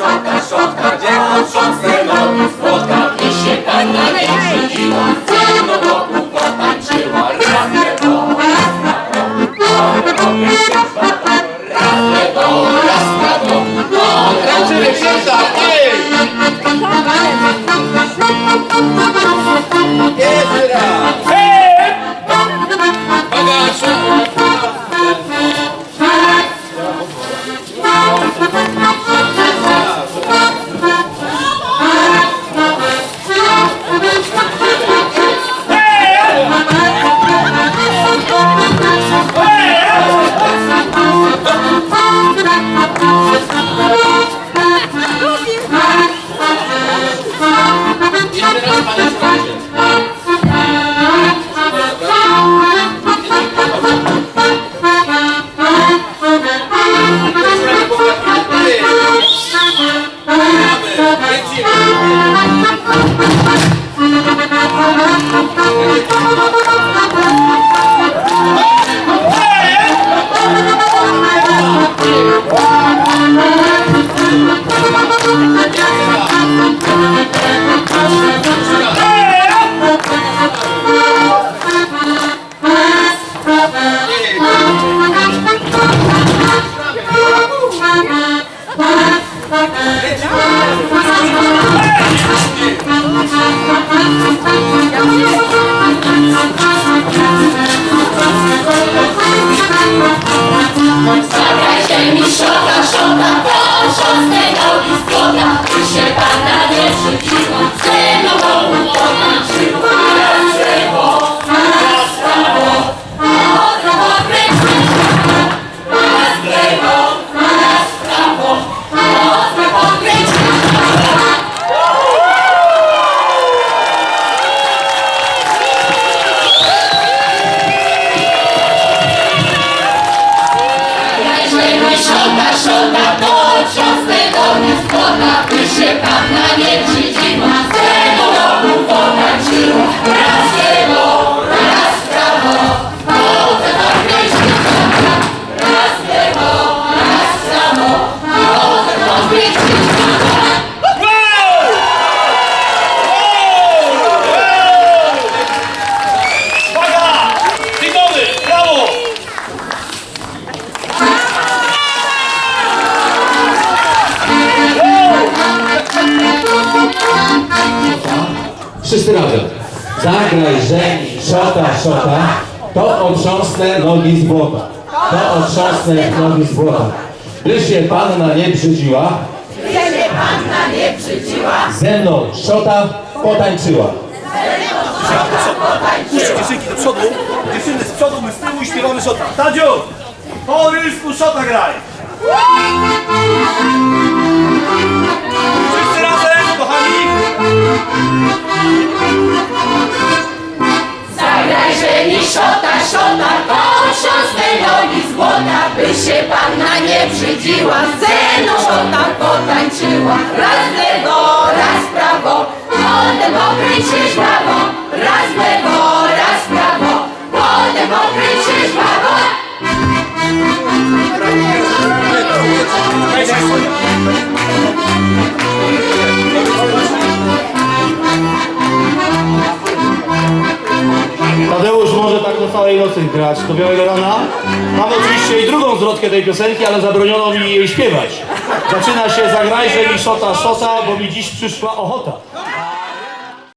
Szotka, szotka, dzieło trząsnę Szota, szota, to szóstego listopada, ty się pana nie przypisz. Szota, to cząstek do mnie zgoda, by się panna nie Wszyscy razem. Zagraj, żeń, szota, szota. To otrząsnę nogi z błota. To otrząsnę nogi z błota. By się panna nie brzydziła. Ze mną szota potańczyła. Puszczę dziewczynki do przodu, dziewczyny z przodu, my z tyłu i śpiewamy szota. Tadziu! Po rysku szota graj! Się panna nie brzydziła, ze mną szota potańczyła. Raz lewo, całej nocy grać, do białego rana. Mam oczywiście i drugą zwrotkę tej piosenki, ale zabroniono mi jej śpiewać. Zaczyna się zagrajże mi szota szota, bo mi dziś przyszła ochota.